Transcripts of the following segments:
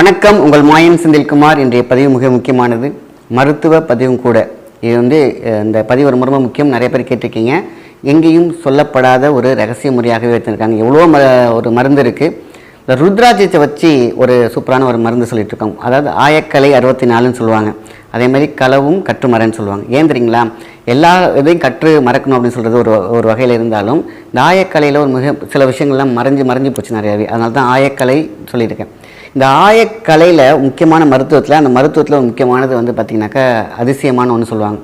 வணக்கம். உங்கள் மாயம் செந்தில்குமார் இன்றைய பதிவு மிக முக்கியமானது. மருத்துவ பதிவும் கூட. இது வந்து இந்த பதிவு ரொம்ப ரொம்ப முக்கியம். நிறைய பேர் கேட்டிருக்கீங்க. எங்கேயும் சொல்லப்படாத ஒரு ரகசிய முறையாகவே வச்சுருக்காங்க எவ்வளோ ம ஒரு மருந்து இருக்குது இந்த ருத்ராட்சத்தை வச்சு ஒரு சூப்பரான ஒரு மருந்து சொல்லிட்டு இருக்கோம் அதாவது ஆயக்கலை அறுபத்தி நாலுன்னு சொல்லுவாங்க. அதே மாதிரி களவும் கற்று மரன்னு சொல்லுவாங்க. ஏன் தெரியுங்களா? எல்லா இதையும் கற்று மறக்கணும் அப்படின்னு சொல்கிறது ஒரு ஒரு வகையில் இருந்தாலும் இந்த ஆயக்கலையில் ஒரு மிக சில விஷயங்கள்லாம் மறைஞ்சு மறைஞ்சு போச்சு நிறையாவே. அதனால தான் ஆயக்கலை சொல்லியிருக்கேன். இந்த ஆயக்கலையில் முக்கியமான மருத்துவத்தில் அந்த மருத்துவத்தில் முக்கியமானது வந்து பார்த்திங்கனாக்கா அதிசயமான ஒன்று சொல்லுவாங்க.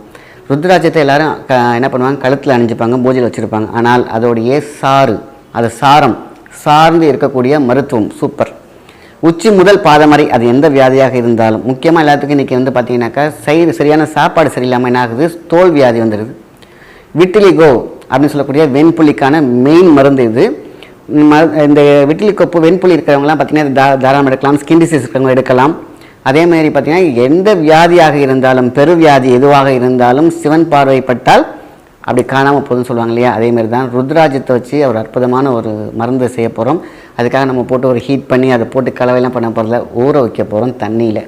ருத்ராட்சத்தை எல்லாரும் க என்ன பண்ணுவாங்க? கழுத்தில் அணிஞ்சுப்பாங்க பூஜையில் வச்சுருப்பாங்க. ஆனால் அதோடைய சாறு அது சாரம் சார்ந்து இருக்கக்கூடிய மருத்துவம் சூப்பர். உச்சி முதல் பாதம் வரை அது எந்த வியாதியாக இருந்தாலும் முக்கியமாக எல்லாத்துக்கும் இன்றைக்கி வந்து பார்த்தீங்கன்னாக்கா சரி சரியான சாப்பாடு சரியில்லாமல் என்ன ஆகுது? தோல் வியாதி வந்துடுது விட்டிலிகோ அப்படின்னு சொல்லக்கூடிய வெண்புள்ளிக்கான மெயின் மருந்து இது. இந்த விட்டிலி கொப்பு வெண்புலி இருக்கிறவங்கலாம் பார்த்தீங்கன்னா தா- தாராளம் எடுக்கலாம். ஸ்கின் டிசீஸ் இருக்கிறவங்க எடுக்கலாம். அதே மாதிரி பார்த்தீங்கன்னா எந்த வியாதியாக இருந்தாலும் பெருவியாதி எதுவாக இருந்தாலும் சிவன் பார்வைப்பட்டால் அப்படி காணாமல் போகுதுன்னு சொல்லுவாங்க இல்லையா? அதே மாதிரி தான் ருத்ராஜத்தை வச்சு ஒரு அற்புதமான ஒரு மருந்து செய்ய போகிறோம் அதுக்காக நம்ம போட்டு ஒரு ஹீட் பண்ணி அதை போட்டு கலவையெல்லாம் பண்ண போகிறதில்ல ஊற வைக்க போகிறோம் தண்ணியில்.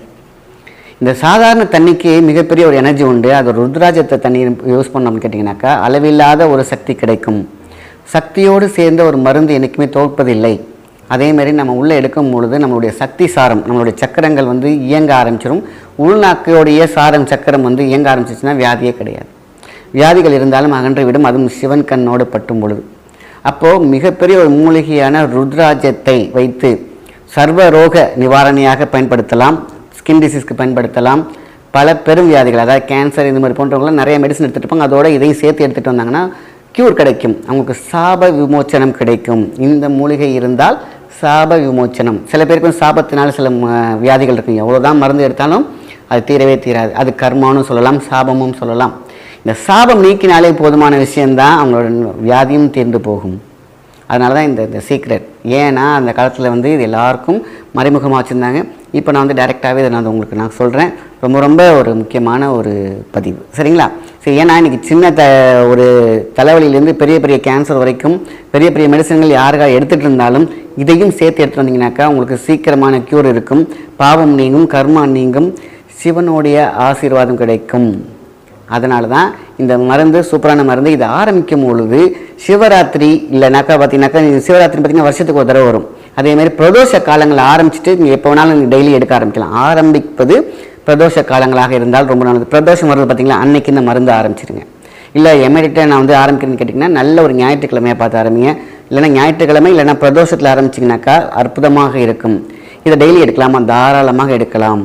இந்த சாதாரண தண்ணிக்கு மிகப்பெரிய ஒரு எனர்ஜி உண்டு. அது ருத்ராஜத்தை தண்ணி யூஸ் பண்ணோம்னு கேட்டிங்கனாக்கா அளவில்லாத ஒரு சக்தி கிடைக்கும். சக்தியோடு சேர்ந்த ஒரு மருந்து என்றைக்குமே தோற்பதில்லை. அதேமாரி நம்ம உள்ளே எடுக்கும் பொழுது நம்மளுடைய சக்தி சாரம் நம்மளுடைய சக்கரங்கள் வந்து இயங்க ஆரம்பிச்சிடும் உள்நாக்கையோடைய சாரம் சக்கரம் வந்து இயங்க ஆரம்பிச்சிச்சுன்னா வியாதியே கிடையாது. வியாதிகள் இருந்தாலும் அகன்று விடும். அதுவும் சிவன் கண்ணோடு பட்டும் பொழுது. அப்போது மிகப்பெரிய ஒரு மூலிகையான ருத்ராஜத்தை வைத்து சர்வ ரோக நிவாரணியாக பயன்படுத்தலாம். ஸ்கின் டிசீஸ்க்கு பயன்படுத்தலாம். பல பெரும் வியாதிகள் அதாவது கேன்சர் இது மாதிரி போன்றவங்களாம் நிறைய மெடிசன் எடுத்துகிட்டு இருப்பாங்க. அதோட இதையும் சேர்த்து எடுத்துகிட்டு வந்தாங்கன்னா க்யூர் கிடைக்கும். அவங்களுக்கு சாப விமோச்சனம் கிடைக்கும். இந்த மூலிகை இருந்தால் சாப விமோச்சனம். சில பேருக்கு சாபத்தினால் சில வியாதிகள் இருக்கும். எவ்வளோதான் மருந்து எடுத்தாலும் அது தீரவே தீராது. அது கர்மானும் சொல்லலாம் சாபமும் சொல்லலாம். இந்த சாபம் நீக்கினாலே போதுமான விஷயந்தான் அவங்களோட வியாதியும் தீர்ந்து போகும். அதனால தான் இந்த இந்த சீக்ரெட் ஏன்னா அந்த காலத்தில் வந்து இது எல்லாருக்கும் மறைமுகமாக வச்சுருந்தாங்க இப்போ நான் வந்து டைரெக்டாகவே இதை நான் உங்களுக்கு நான் சொல்கிறேன் ரொம்ப ரொம்ப ஒரு முக்கியமான ஒரு பதிவு. சரிங்களா? சரி ஏன்னா இன்றைக்கி சின்ன த ஒரு தலைவலியிலேருந்து பெரிய பெரிய கேன்சர் வரைக்கும் பெரிய பெரிய மெடிசன்கள் யாருக்காக எடுத்துகிட்டு இருந்தாலும் இதையும் சேர்த்து எடுத்துகிட்டு வந்தீங்கன்னாக்கா உங்களுக்கு சீக்கிரமான க்யூர் இருக்கும். பாவம் நீங்கும் கர்மா நீங்கும் சிவனுடைய ஆசீர்வாதம் கிடைக்கும். அதனால தான் இந்த மருந்து சூப்பரான மருந்து இது ஆரம்பிக்கும் பொழுது சிவராத்திரி இல்லைனாக்கா பார்த்தீங்கன்னாக்கா சிவராத்திரி பார்த்தீங்கன்னா வருஷத்துக்கு ஒரு தடவை வரும். அதேமாதிரி பிரதோஷ காலங்களை ஆரம்பிச்சுட்டு நீங்கள் எப்போ வேணாலும் நீங்கள் டெய்லி எடுக்க ஆரம்பிக்கலாம். ஆரம்பிப்பது பிரதோஷ காலங்களாக இருந்தால் ரொம்ப நல்லது. பிரதோஷம் வருது பார்த்தீங்களா அன்னைக்கு இந்த மருந்து ஆரம்பிச்சிருங்க. இல்லை எமரிட்ட நான் வந்து ஆரம்பிக்கிறேன்னு கேட்டிங்கன்னா நல்ல ஒரு ஞாயிற்றுக்கிழமையை பார்த்து ஆரம்பிங்க. இல்லைன்னா ஞாயிற்றுக்கிழமை இல்லைன்னா பிரதோஷத்தில் ஆரம்பிச்சிங்கனாக்கா அற்புதமாக இருக்கும். இதை டெய்லி எடுக்கலாமா? தாராளமாக எடுக்கலாம்.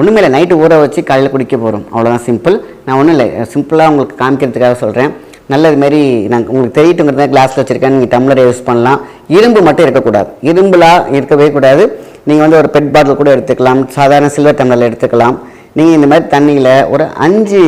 ஒன்றுமே இல்லை நைட்டு ஊற வச்சு காலையில் குடிக்க போகிறோம் அவ்வளோதான் சிம்பிள் நான் ஒன்றும் இல்லை சிம்பிளாக உங்களுக்கு காமிக்கிறதுக்காக சொல்கிறேன் நல்லது மாரி நான் உங்களுக்கு தெரியட்டுங்கிறத கிளாஸில் வச்சுருக்கேன். நீங்கள் டம்ளரை யூஸ் பண்ணலாம். இரும்பு மட்டும் இருக்கக்கூடாது. இரும்புலாம் இருக்கவே கூடாது. நீங்கள் வந்து ஒரு பெட் பாட்டில் கூட எடுத்துக்கலாம். சாதாரண சில்வர் டம்ளரில் எடுத்துக்கலாம். நீங்கள் இந்த மாதிரி தண்ணியில் ஒரு அஞ்சு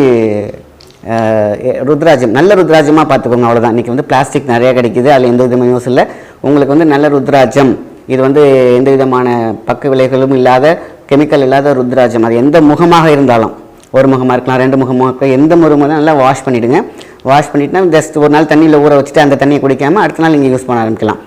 ருத்ராஜம் நல்ல ருத்ராஜமாக பார்த்துக்கோங்க அவ்வளோதான் இன்றைக்கி வந்து பிளாஸ்டிக் நிறையா கிடைக்குது. அதில் எந்த விதமான யூஸ் இல்லை. உங்களுக்கு வந்து நல்ல ருத்ராஜம். இது வந்து எந்த விதமான பக்க விலைகளும் இல்லாத கெமிக்கல் இல்லாத ருத்ராஜம். அது எந்த முகமாக இருந்தாலும். ஒரு முகமாக இருக்கலாம் ரெண்டு முகமாக இருக்கலாம். எந்த முகமாக நல்லா வாஷ் பண்ணிவிடுங்க வாஷ் பண்ணிட்டுனா ஜஸ்ட் ஒரு நாள் தண்ணியில் ஊற வச்சுட்டு அந்த தண்ணியை குடிக்காமல் அடுத்த நாள் நீங்கள் யூஸ் பண்ண ஆரம்பிக்கலாம்.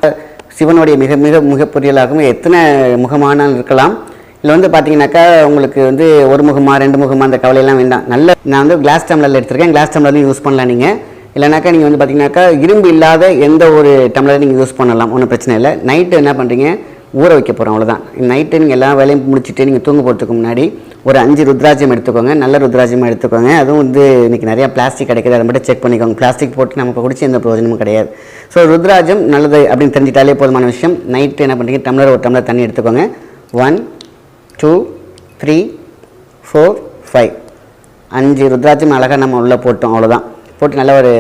சிவனுடைய மிக மிக மிக புரியலாகவும் எத்தனை முகமான இருக்கலாம். இதில் வந்து பார்த்தீங்கன்னாக்கா உங்களுக்கு வந்து ஒரு முகமா ரெண்டு முகமா அந்த கவலையெல்லாம் வேண்டாம். நல்ல நான் வந்து கிளாஸ் டம்ளரில் எடுத்திருக்கேன். கிளாஸ் டம்ளர்லையும் யூஸ் பண்ணலாம் நீங்கள் இல்லைனாக்கா நீங்கள் வந்து பார்த்தீங்கன்னாக்கா இரும்பு இல்லாத எந்த ஒரு டம்ளரை நீங்கள் யூஸ் பண்ணலாம். ஒன்றும் பிரச்சனை இல்லை. நைட்டு என்ன பண்ணுறீங்க ஊற வைக்க போகிறோம் அவ்வளோதான் நைட்டு நீங்கள் எல்லா வேலையும் முடிச்சுட்டு நீங்கள் தூங்க போகிறதுக்கு முன்னாடி ஒரு அஞ்சு ருத்ராஜ்யம் எடுத்துக்கோங்க. நல்ல ருத்ராஜ்யமாக எடுத்துக்கோங்க. அதுவும் வந்து இன்றைக்கி நிறையா பிளாஸ்டிக் கிடைக்கிது. அதை மட்டும் செக் பண்ணிக்கோங்க. பிளாஸ்டிக் போட்டு நமக்கு குடிச்சு எந்த பிரயோஜனமும் கிடையாது. ஸோ ருத்ராஜம் நல்லது அப்படின்னு தெரிஞ்சிட்டாலே போதுமான விஷயம். நைட்டு என்ன பண்ணுறீங்க டம்ளர் ஒரு டம்ளர் தண்ணி எடுத்துக்கோங்க. One two three four five அஞ்சு ருத்ராட்சம் அழகாக நம்ம உள்ளே போட்டோம். அவ்வளோதான் போட்டு நல்லா ஒரு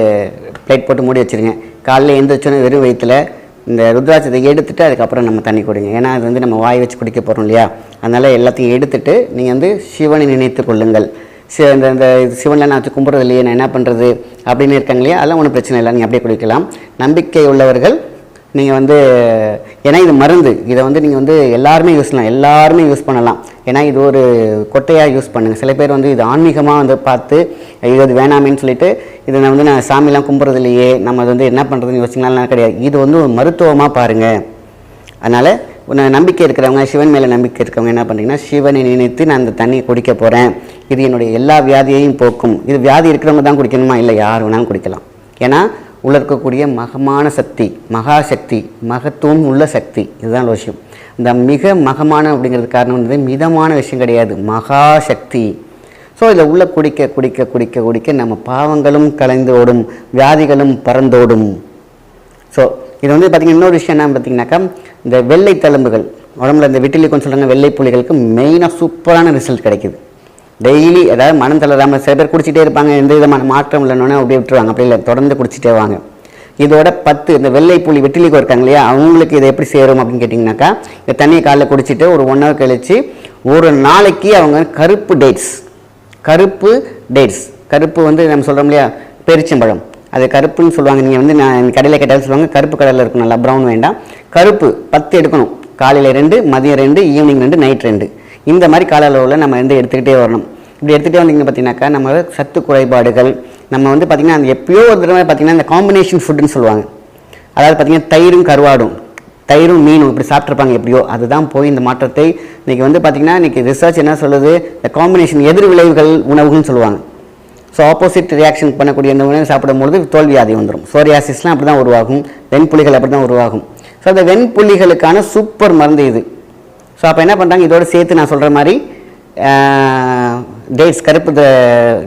பிளேட் போட்டு மூடி வச்சுருங்க. காலையில் எழுந்திரிச்சோன்னே வெறும் வயிற்றில் இந்த ருத்ராட்சத்தை எடுத்துட்டு அதுக்கப்புறம் நம்ம தண்ணி குடிங்க. ஏன்னா அது வந்து நம்ம வாய் வச்சு குடிக்க போகிறோம் இல்லையா? அதனால் எல்லாத்தையும் எடுத்துட்டு நீங்கள் வந்து சிவனை நினைத்து கொள்ளுங்கள். சி இந்த இந்த இது சிவனில் நான் வச்சு கும்பிட்றது இல்லையே நான் என்ன பண்ணுறது அப்படின்னு இருக்காங்க இல்லையா? அதெல்லாம் ஒன்றும் பிரச்சனை இல்லை நீங்கள் அப்படியே குடிக்கலாம். நம்பிக்கை உள்ளவர்கள் நீங்கள் வந்து ஏன்னா இது மருந்து. இதை வந்து நீங்கள் வந்து எல்லாருமே யூஸ் பண்ணலாம். எல்லாருமே யூஸ் பண்ணலாம். ஏன்னா இது ஒரு கொட்டையாக யூஸ் பண்ணுங்கள் சில பேர் வந்து இது ஆன்மீகமாக வந்து பார்த்து இது அது வேணாமேன்னு சொல்லிட்டு இதை நான் வந்து நான் சாமிலாம் கும்பிட்றது இல்லையே நம்ம அது வந்து என்ன பண்ணுறதுன்னு யோசிக்கலாம் கிடையாது. இது வந்து ஒரு மருத்துவமாக பாருங்கள் அதனால் உன்னை நம்பிக்கை இருக்கிறவங்க சிவன் மேலே நம்பிக்கை இருக்கிறவங்க என்ன பண்ணுறீங்கன்னா சிவனை நினைத்து நான் அந்த தண்ணியை குடிக்க போகிறேன் இது என்னுடைய எல்லா வியாதியையும் போக்கும். இது வியாதி இருக்கிறவங்க தான் குடிக்கணுமா? இல்லை யார் வேணாலும் குடிக்கலாம். ஏன்னா உள்ள இருக்கக்கூடிய மகமான சக்தி மகாசக்தி மகத்துவம் உள்ள சக்தி இதுதான் ஒரு விஷயம் இந்த மிக மகமான அப்படிங்கிறது காரணம் வந்து மிதமான விஷயம் கிடையாது. மகாசக்தி ஸோ இதில் உள்ள குடிக்க குடிக்க குடிக்க குடிக்க நம்ம பாவங்களும் கலைந்து ஓடும் வியாதிகளும் பறந்தோடும். ஸோ இது வந்து பார்த்திங்கன்னா இன்னொரு விஷயம் என்ன பார்த்தீங்கன்னாக்கா இந்த வெள்ளை தழும்புகள். உடம்புல இந்த விட்டிலிக்கோன்னு சொல்கிறாங்க வெள்ளை புலிகளுக்கு மெயினாக சூப்பரான ரிசல்ட் கிடைக்குது. டெய்லி ஏதாவது மனம் தளராமல் சில பேர் குடிச்சிட்டே இருப்பாங்க எந்த விதமான மாற்றம் இல்லைன்னு அப்படியே விட்டுருவாங்க. அப்படி இல்லை தொடர்ந்து குடிச்சிட்டே வாங்க. இதோட பத்து இந்த வெள்ளை புலி வெட்டிலிக்கோ இருக்காங்க இல்லையா அவங்களுக்கு இதை எப்படி சேரும் அப்படின்னு கேட்டிங்கனாக்கா இந்த தண்ணியை காலைல குடிச்சிட்டு ஒரு ஒன் ஹவர் கழித்து ஒரு நாளைக்கு அவங்க கருப்பு டேட்ஸ் கருப்பு டேட்ஸ் கருப்பு வந்து நம்ம சொல்கிறோம் இல்லையா பெரிச்சம்பழம். அது கருப்புன்னு சொல்லுவாங்க. நீங்கள் வந்து நான் கடையில் கேட்டாலும் சொல்லுவாங்க கருப்பு கடலில் இருக்கும் நல்லா ப்ரௌன் வேண்டாம். கருப்பு பத்து எடுக்கணும். காலையில் ரெண்டு மதியம் ரெண்டு ஈவினிங் ரெண்டு நைட் ரெண்டு. இந்த மாதிரி கால அளவில் நம்ம வந்து எடுத்துக்கிட்டே வரணும். இப்படி எடுத்துகிட்டே வந்தீங்க பார்த்தீங்கன்னாக்கா நம்ம சத்து குறைபாடுகள் நம்ம வந்து பார்த்திங்கன்னா அந்த எப்பயோ ஒரு தடவை பார்த்திங்கன்னா இந்த காம்பினேஷன் ஃபுட்டுன்னு சொல்லுவாங்க. அதாவது பார்த்திங்கன்னா தயிரும் கருவாடும் தயிரும் மீனும் இப்படி சாப்பிட்ருப்பாங்க எப்படியோ அதுதான் போய் இந்த மாற்றத்தை இன்றைக்கி வந்து பார்த்திங்கன்னா இன்றைக்கி ரிசர்ச் என்ன சொல்லுது? இந்த காம்பினேஷன் எதிர் விளைவுகள் உணவுகள்னு சொல்லுவாங்க. ஸோ ஆப்போசிட் ரியாக்ஷன் பண்ணக்கூடிய இந்த உணவு சாப்பிடும்பொழுது தோல்வியாதி வந்துடும் சோரியாசிஸ்லாம் அப்படி தான் உருவாகும். வெண்புலிகள் அப்படி தான் உருவாகும். ஸோ அந்த வெண்புலிகளுக்கான சூப்பர் மருந்து இது. ஸோ அப்போ என்ன பண்ணுறாங்க இதோட சேர்த்து நான் சொல்கிற மாதிரி டேட்ஸ் கருப்பு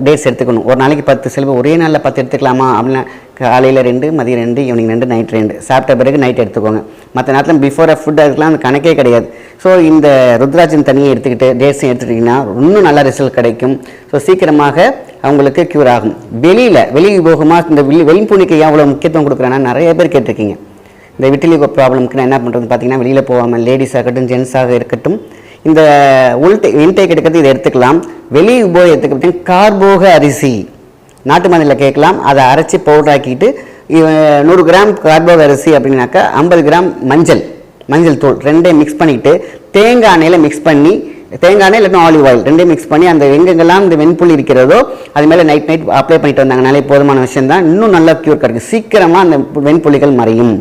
டேட்ஸ் எடுத்துக்கணும். ஒரு நாளைக்கு பத்து செலவு ஒரே நாளில் பத்து எடுத்துக்கலாமா? அப்படின்னா காலையில் ரெண்டு மதியம் ரெண்டு ஈவினிங் ரெண்டு நைட் ரெண்டு. சாப்பிட்ட பிறகு நைட் எடுத்துக்கோங்க. மற்ற நேரத்தில் பிஃபோர் ஃபுட் அதுக்கெலாம் அந்த கணக்கே கிடையாது. ஸோ இந்த ருத்ராஜன் தண்ணியை எடுத்துக்கிட்டு டேட்ஸையும் எடுத்துக்கிட்டிங்கன்னா இன்னும் நல்ல ரிசல்ட் கிடைக்கும். ஸோ சீக்கிரமாக அவங்களுக்கு க்யூர் ஆகும். வெளியில் வெளி போகுமா இந்த வெளி வெளிப்புணிக்கு எவ்வளோ முக்கியத்துவம் கொடுக்குறேன்னா நிறைய பேர் கேட்டிருக்கீங்க. இந்த விட்டிலி ப்ராப்ளம்க்கு நான் என்ன பண்ணுறது பார்த்தீங்கன்னா வெளியில் போகாமல் லேடிஸாக இருக்கட்டும் ஜென்ஸாக இருக்கட்டும் இந்த உள்டே இன்டேக் எடுக்கிறது இதை எடுத்துக்கலாம். வெளி உபயோகத்துக்கு பார்த்தீங்கன்னா கார்போக அரிசி. நாட்டு மந்தியில் கேட்கலாம். அதை அரைச்சி பவுடராக்கிட்டு நூறு கிராம் கார்போக அரிசி அப்படின்னாக்கா ஐம்பது கிராம் மஞ்சள் மஞ்சள் தூள் ரெண்டையும் மிக்ஸ் பண்ணிவிட்டு தேங்காய் எண்ணெயில் மிக்ஸ் பண்ணி தேங்காய் எண்ணெய் இல்லைன்னா ஆலிவ் ஆயில் ரெண்டையும் மிக்ஸ் பண்ணி அந்த எங்கெங்கெல்லாம் இந்த வெண்புள்ளி இருக்கிறதோ அது மேலே நைட் நைட் அப்ளை பண்ணிட்டு வந்தாங்கனாலே போதுமான விஷயம் தான் இன்னும் நல்லா க்யூர் கிடைக்கும். சீக்கிரமாக அந்த வெண்புள்ளிகள் மறையும்.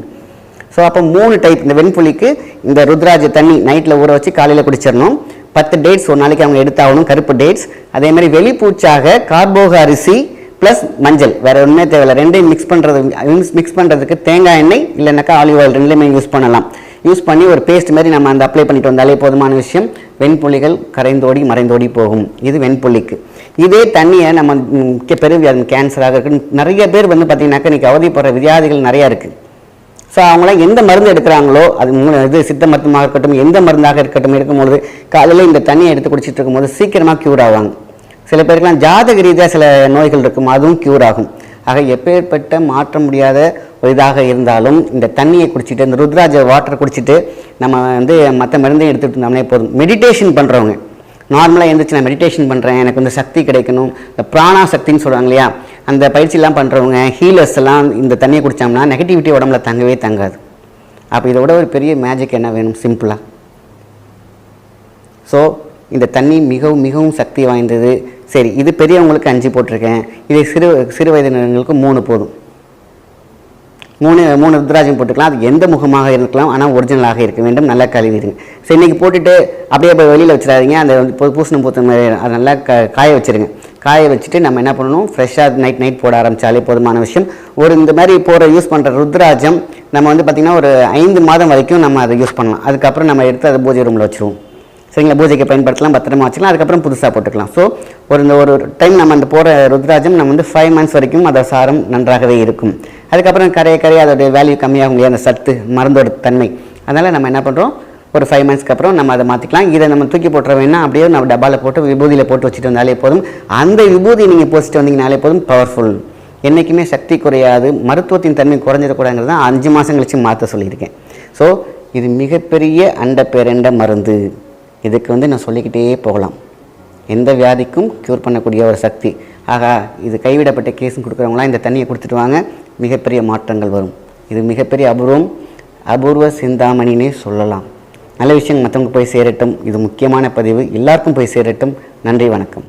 ஸோ அப்போ மூணு டைப் இந்த வெண்புலிக்கு இந்த ருத்ராஜ தண்ணி நைட்டில் ஊற வச்சு காலையில் குடிச்சிடணும். பத்து டேட்ஸ் ஒரு நாளைக்கு அவங்க எடுத்தாகணும் கருப்பு டேட்ஸ் அதே மாதிரி வெளிப்பூச்சாக கார்போக அரிசி ப்ளஸ் மஞ்சள். வேறு ஒன்றுமே தேவையில்லை. ரெண்டையும் மிக்ஸ் பண்ணுறது மிக்ஸ் பண்ணுறதுக்கு தேங்காய் எண்ணெய் இல்லைனாக்கா ஆலிவ் ஆயில் ரெண்டுலேயுமே யூஸ் பண்ணலாம். யூஸ் பண்ணி ஒரு பேஸ்ட் மாதிரி நம்ம அந்த அப்ளை பண்ணிட்டு வந்தாலே போதுமான விஷயம். வெண்புள்ளிகள் கரைந்தோடி மறைந்தோடி போகும். இது வெண்புள்ளிக்கு இதே தண்ணியை நம்ம ம், கேன்சராக இருக்குன்னு நிறைய பேர் வந்து பார்த்தீங்கன்னாக்கா இன்றைக்கி அவதிப்படுற வியாதிகள் நிறையா இருக்குது ஸோ அவங்களாம் எந்த மருந்து எடுக்கிறாங்களோ அது மூணு இது சித்த மருத்துவமாக இருக்கட்டும் எந்த மருந்தாக இருக்கட்டும் எடுக்கும்பொழுது காலையில் இந்த தண்ணியை எடுத்து குடிச்சிட்டு இருக்கும்போது சீக்கிரமாக க்யூர் ஆவாங்க. சில பேருக்குலாம் ஜாதக ரீதியாக சில நோய்கள் இருக்கும் அதுவும் க்யூர் ஆகும். ஆக எப்பேற்பட்ட மாற்ற முடியாத ஒரு இதாக இருந்தாலும் இந்த தண்ணியை குடிச்சிட்டு இந்த ருத்ராஜ வாட்டர் குடிச்சிட்டு நம்ம வந்து மற்ற மருந்தையும் எடுத்துகிட்டு இருந்தோம்னே போதும். மெடிடேஷன் பண்ணுறவங்க நார்மலாக எழுந்திரிச்சு நான் மெடிடேஷன் பண்ணுறேன் எனக்கு வந்து சக்தி கிடைக்கணும். இந்த பிராணா சக்தின்னு சொல்கிறாங்க இல்லையா? அந்த பயிற்சியெல்லாம் பண்ணுறவங்க ஹீலர்ஸ் எல்லாம் இந்த தண்ணியை குடித்தோம்னா நெகட்டிவிட்டி உடம்புல தங்கவே தங்காது. அப்போ இதை விட ஒரு பெரிய மேஜிக் என்ன வேணும்? சிம்பிளாக ஸோ இந்த தண்ணி மிகவும் மிகவும் சக்தி வாய்ந்தது. சரி இது பெரியவங்களுக்கு அஞ்சு போட்டிருக்கேன். இது சிறு சிறு வயதினர்களுக்கு மூணு போதும். மூணு மூணு ருத்ராஜம் போட்டுக்கலாம். அது எந்த முகமாக இருக்கலாம் ஆனால் ஒரிஜினலாக இருக்க வேண்டும். நல்லா கழுவிடுங்க. சரி இன்றைக்கி போட்டுட்டு அப்படியே போய் வெளியில் வச்சிடாதீங்க. அந்த பூசணம் பூத்த மாதிரி அதை நல்லா க காய வச்சிருங்க. காய வச்சுட்டு நம்ம என்ன பண்ணணும்? ஃப்ரெஷ்ஷாக நைட் நைட் போட ஆரம்பித்தாலே போதுமான விஷயம். ஒரு இந்த மாதிரி போகிற யூஸ் பண்ணுற ருத்ராஜம் நம்ம வந்து பார்த்திங்கன்னா ஒரு ஐந்து மாதம் வரைக்கும் நம்ம அதை யூஸ் பண்ணலாம். அதுக்கப்புறம் நம்ம எடுத்து அதை பூஜை ரூமில் வச்சுருவோம். சரிங்களா? பூஜைக்கு பயன்படுத்தலாம் பத்திரமா வச்சுக்கலாம். அதுக்கப்புறம் புதுசாக போட்டுக்கலாம். ஸோ ஒரு இந்த ஒரு டைம் நம்ம அந்த போகிற ருத்ராஜம் நம்ம வந்து ஃபைவ் மந்த்ஸ் வரைக்கும் அதோட சாரம் நன்றாகவே இருக்கும். அதுக்கப்புறம் கரைய கரையை அதோடைய வேல்யூ கம்மியாகும் இல்லையா? அந்த சத்து மருந்தோட தன்மை. அதனால் நம்ம என்ன பண்ணுறோம் ஒரு ஃபைவ் மந்த்ஸ்க்கு அப்புறம் நம்ம அதை மாற்றிக்கலாம் இதை நம்ம தூக்கி போட்டுற வேணா அப்படியே நம்ம டப்பாவில் போட்டு விபூதியில் போட்டு வச்சுட்டு வந்தாலே போதும். அந்த விபூதி நீங்கள் போச்சுட்டு வந்தீங்கனாலே போதும் பவர்ஃபுல் என்றைக்குமே சக்தி குறையாது. மருத்துவத்தின் தன்மை குறைஞ்சிடக்கூடாதுங்கிறது தான் அஞ்சு மாதம் கழிச்சு மாற்ற சொல்லியிருக்கேன். ஸோ இது மிகப்பெரிய அண்ட பேரண்ட மருந்து. இதுக்கு வந்து நான் சொல்லிக்கிட்டே போகலாம். எந்த வியாதிக்கும் க்யூர் பண்ணக்கூடிய ஒரு சக்தி. ஆகா இது கைவிடப்பட்ட கேஸும் கொடுக்குறவங்களாம் இந்த தண்ணியை கொடுத்துட்டு வாங்க. மிகப்பெரிய மாற்றங்கள் வரும். இது மிகப்பெரிய அபூர்வம். அபூர்வ சிந்தாமணினே சொல்லலாம். நல்ல விஷயம் மற்றவங்க போய் சேரட்டும். இது முக்கியமான பதிவு. எல்லாருக்கும் போய் சேரட்டும். நன்றி வணக்கம்.